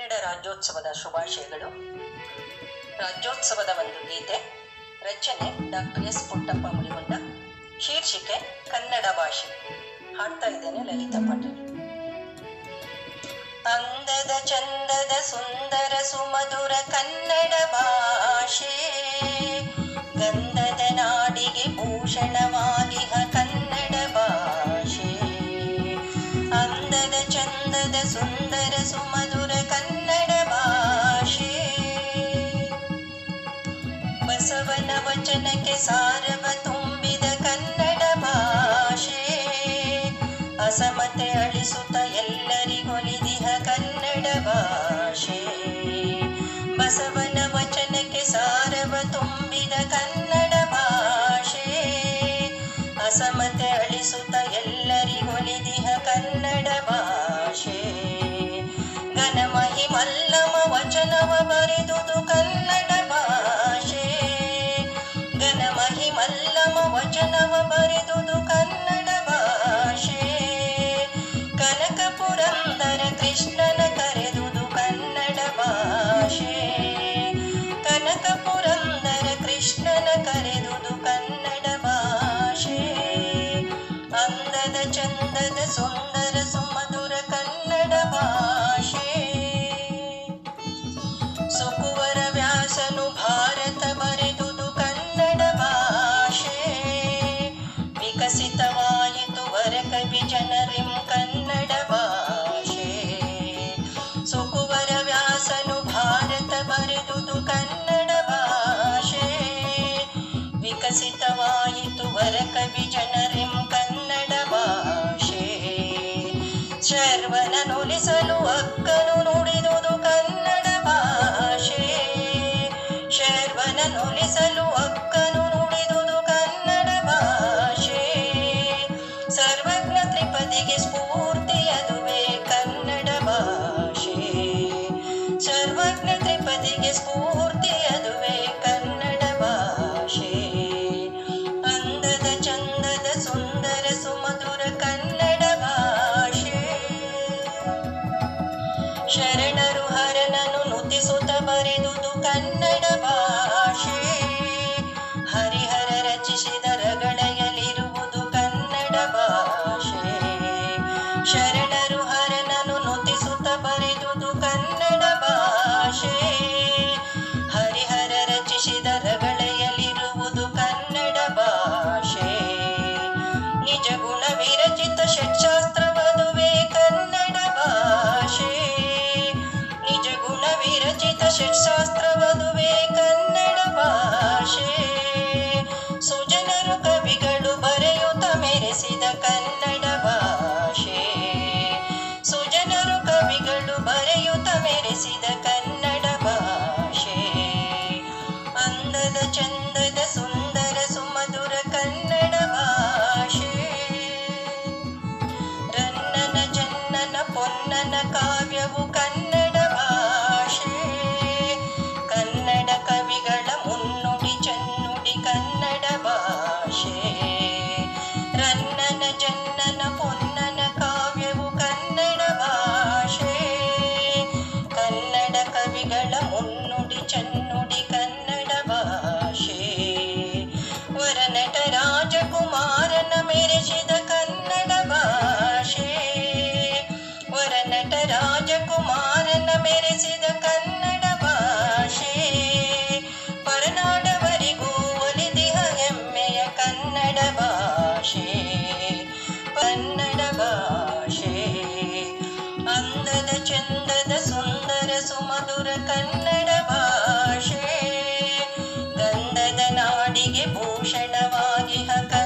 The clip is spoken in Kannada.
ಕನ್ನಡ ರಾಜ್ಯೋತ್ಸವದ ಶುಭಾಶಯಗಳು. ರಾಜ್ಯೋತ್ಸವದ ಒಂದು ಗೀತೆ, ರಚನೆ ಡಾಕ್ಟರ್ ಎಸ್ ಪುಟ್ಟಪ್ಪ ಮುಳಿಗೊಂಡ ಶೀರ್ಷಿಕೆ ಕನ್ನಡ ಭಾಷೆ. ಹಾಡ್ತಾ ಇದ್ದೇನೆ ಲಲಿತಾ ಪಾಟೀಲ್. ಅಂದದ ಚಂದದ ಸುಂದರ ಸುಮಧುರ ಕನ್ನಡ ಭಾಷೆ, ಗಂಧದ ನಾಡಿಗೆ ಭೂಷಣವಾಗಿ ಕನ್ನಡ ಭಾಷೆ. ಅಂದದ ಚಂದದ ಸುಂದರ ಸುಮಧುರ ಬಸವನ ಚಂದದ ಸುಂದರ ಸುಮಧುರ ಕನ್ನಡ ಭಾಷೆ. ಸುಕುವರ ವ್ಯಾಸನು ಭಾರತ ಬರೆದುದು ಕನ್ನಡ ಭಾಷೆ. ವಿಕಸಿತವಾಯಿತು ವರಕವಿ ಜನರಿಂ ಕನ್ನಡ ಭಾಷೆ. ಸುಕುವರ ವ್ಯಾಸನು ಭಾರತ ಬರೆದುದು ಕನ್ನಡ ಭಾಷೆ. ವಿಕಸಿತವಾಯಿತು ವರಕವಿ ಜನ agi haka